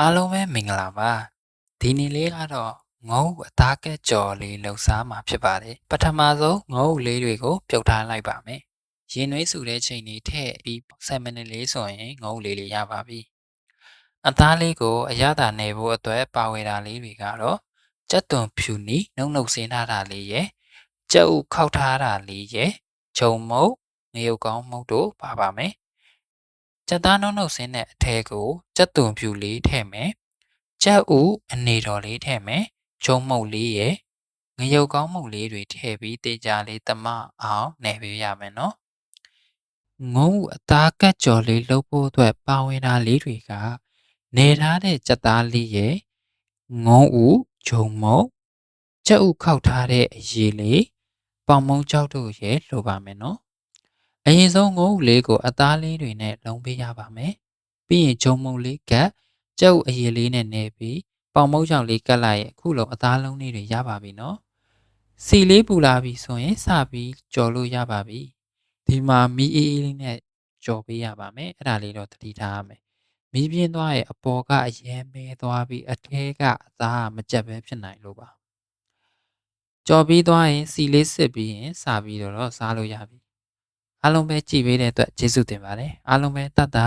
အားလုံးပဲမင်္ဂလာပါဒီနေ့လေးကတော့ငုံအသားကက်ကြော်လေးလှူစားမှာဖြစ်ပါတယ်ပထမဆုံးငုံလေးတွေကိုပြုတ်ထားလိုက်ပါမယ်ရင်နွေးစုတဲ့ချိန်လေးထည့်ပြီး7မိနစ်လေးဆိုရင်ငုံလေးလေးရပါပြီအသားလေးကိုအရသာနေဖို့အတွက်ပါဝယ်တာလေးတွေကတော့ကြက်သွန်ဖြူနီနှုတ်နှုတ်စင်းထားတာလေးရယ်ကြက်ဥခောက်ထားတာလေးရယ်ဂျုံမုတ်ငရုတ်ကောင်းမုတ်တို့ပါပါမယ် ကြက်သားနှုတ်နှုတ်စင်းတဲ့အထဲကိုကြက်သွန်ဖြူလေးထည့်မယ်ကြက်ဥအနေတော်လေးထည့်မယ်ဂျုံမုတ်လေးရယ်ငရုတ်ကောင်းမုတ်လေးတွေထည့်ပြီးတေချာလေးတမအောင်နယ်ပေးရမယ်နော်ငုံအသားကတ်ကြော်လေးလှုပ်ဖို့အတွက်ပါဝင်တာလေးတွေကနေထားတဲ့ကြက်သားလေးရဲ့ငုံဥဂျုံမုတ်ကြက်ဥခောက်ထားတဲ့အရေးလေးပေါင်မုံကြောက်တို့ရဲ့လိုပါမယ်နော် အရင်ဆုံးငုံဥလေးကို အသားလေးတွေနဲ့လုံပေးရပါမယ်ပြီးရင်ဂျုံမုတ်လေးကတ်ကြက်ဥအရေးလေးနဲ့နေပြီးပေါင်မုံကြောက်လေးကတ်လိုက်ရဲ့အခုလုံးအသားလုံးလေးတွေရပါပြီနော်စီလေးပူလာပြီဆိုရင်စပြီးကြော်လို့ရပါပြီဒီမှာမီးအေးအေးလေးနဲ့ကြော်ပေးရပါမယ်အဲ့ဒါလေးတော့သတိထားရမယ်မီးပြင်းသွားရဲ့အပေါ်ကအရန်မဲသွားပြီးအထဲကအသားကမကြက်ပဲဖြစ်နိုင်လို့ပါကြော်ပြီးသွားရင်စီလေးစစ်ပြီးရင်စပြီးတော့စားလို့ရပြီ အားလုံးပဲကြည်ပေးတဲ့အတွက်ကျေးဇူးတင်ပါတယ်အားလုံးပဲတတ်တာ